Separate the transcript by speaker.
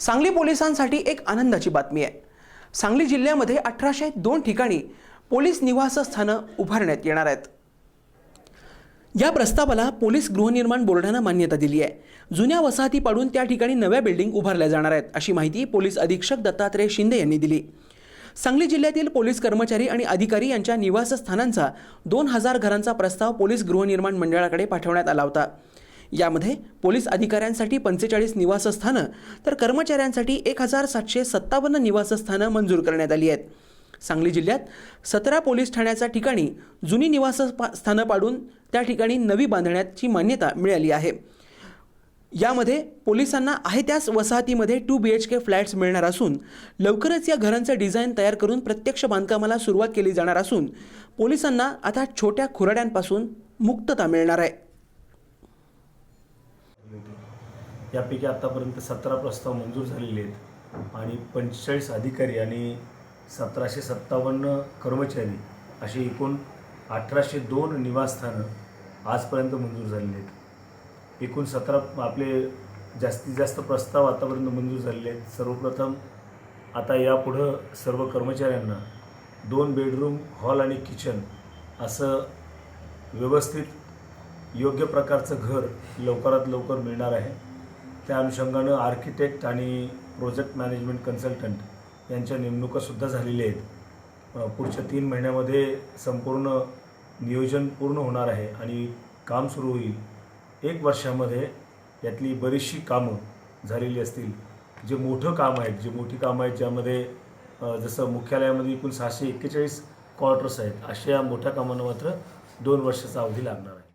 Speaker 1: सांगली पोलिसांसाठी एक आनंदाची बातमी आहे. सांगली जिल्ह्यामध्ये अठराशे दोन ठिकाणी पोलीस निवासस्थानं उभारण्यात येणार आहेत. या प्रस्तावाला पोलीस गृहनिर्माण बोर्डानं मान्यता दिली आहे. जुन्या वसाहती पाडून त्या ठिकाणी नव्या बिल्डिंग उभारल्या जाणार आहेत अशी माहिती पोलीस अधीक्षक दत्तात्रय शिंदे यांनी दिली. सांगली जिल्ह्यातील पोलीस कर्मचारी आणि अधिकारी यांच्या निवासस्थानांचा दोन हजार घरांचा प्रस्ताव पोलीस गृहनिर्माण मंडळाकडे पाठवण्यात आला होता. यामध्ये पोलीस अधिकाऱ्यांसाठी पंचेचाळीस निवासस्थानं तर कर्मचाऱ्यांसाठी एक हजार सातशे सत्तावन्न निवासस्थानं मंजूर करण्यात आली आहेत. सांगली जिल्ह्यात सतरा पोलीस ठाण्याच्या ठिकाणी जुनी निवासस्थानं पाडून त्या ठिकाणी नवी बांधण्याची मान्यता मिळाली आहे. यामध्ये पोलिसांना आहे त्याच वसाहतीमध्ये two B H K flats मिळणार असून लवकरच या घरांचं डिझाईन तयार करून प्रत्यक्ष बांधकामाला सुरुवात केली जाणार असून पोलिसांना आता छोट्या खुराड्यांपासून मुक्तता मिळणार आहे.
Speaker 2: यापैकी आत्तापर्यंत सतरा प्रस्ताव मंजूर झालेले आहेत. आणि पंचेचाळीस अधिकारी आणि सतराशे सत्तावन्न कर्मचारी अशी एकूण अठराशे दोन निवासस्थानं आजपर्यंत मंजूर झालेली आहेत. एकूण सतरा आपले जास्तीत जास्त प्रस्ताव आतापर्यंत मंजूर झालेले आहेत. सर्वप्रथम आता यापुढं सर्व कर्मचाऱ्यांना दोन बेडरूम हॉल आणि किचन असं व्यवस्थित योग्य प्रकारचं घर लवकरात लवकर मिळणार आहे. त्या अनुषंगानं आर्किटेक्ट आणि प्रोजेक्ट मॅनेजमेंट कन्सल्टंट यांच्या नेमणुकासुद्धा झालेल्या आहेत. पुढच्या तीन महिन्यामध्ये संपूर्ण नियोजन पूर्ण होणार आहे आणि काम सुरू होईल. एक वर्षामध्ये यातली बरीचशी कामं झालेली असतील. जे मोठं काम आहेत जे मोठी कामं आहेत ज्यामध्ये जसं मुख्यालयामध्ये एकूण सहाशे एक्केचाळीस क्वार्टर्स आहेत अशा या मोठ्या कामांना मात्र दोन वर्षाचा अवधी लागणार आहे.